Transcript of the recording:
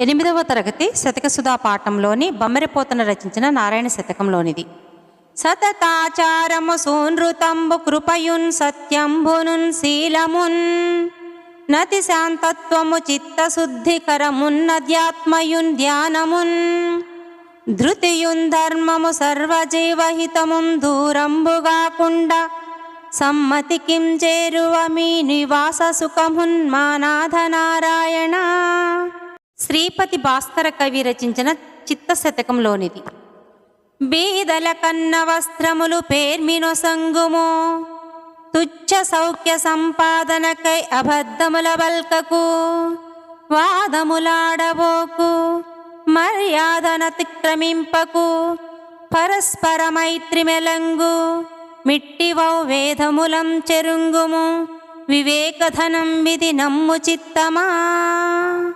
ఎనిమిదవ తరగతి శతకసుధా పాఠంలోని బమ్మెరపోతన రచించిన నారాయణ శతకంలోనిది. సతతాచారము సూనృతంబు కృపయున్ సత్యంభునున్ శీలమున్ నతి శాంతత్వము చిత్తశుద్ధికరమున్నధ్యాత్మయున్ ధ్యానమున్ ధృతియున్ ధర్మము సర్వజీవహితమున్ దూరంబుగాకుండా సమ్మతి కిం చేరువ మీ నివాస సుఖమున్ మానాథ శ్రీపతి భాస్కర కవి రచించిన చిత్తశతకంలోనిది. బీదల కన్న వస్త్రములు పేర్మినో సంగుము తుచ్చ సౌఖ్య సంపాదనకై అబద్ధముల వల్కకు వాదములాడబోకు మర్యాదనతిక్రమింపకు పరస్పర మైత్రి మెలంగు మిట్టివౌ వేదములం చెరుంగుము వివేకధనం విధి నమ్ము చిత్తమా?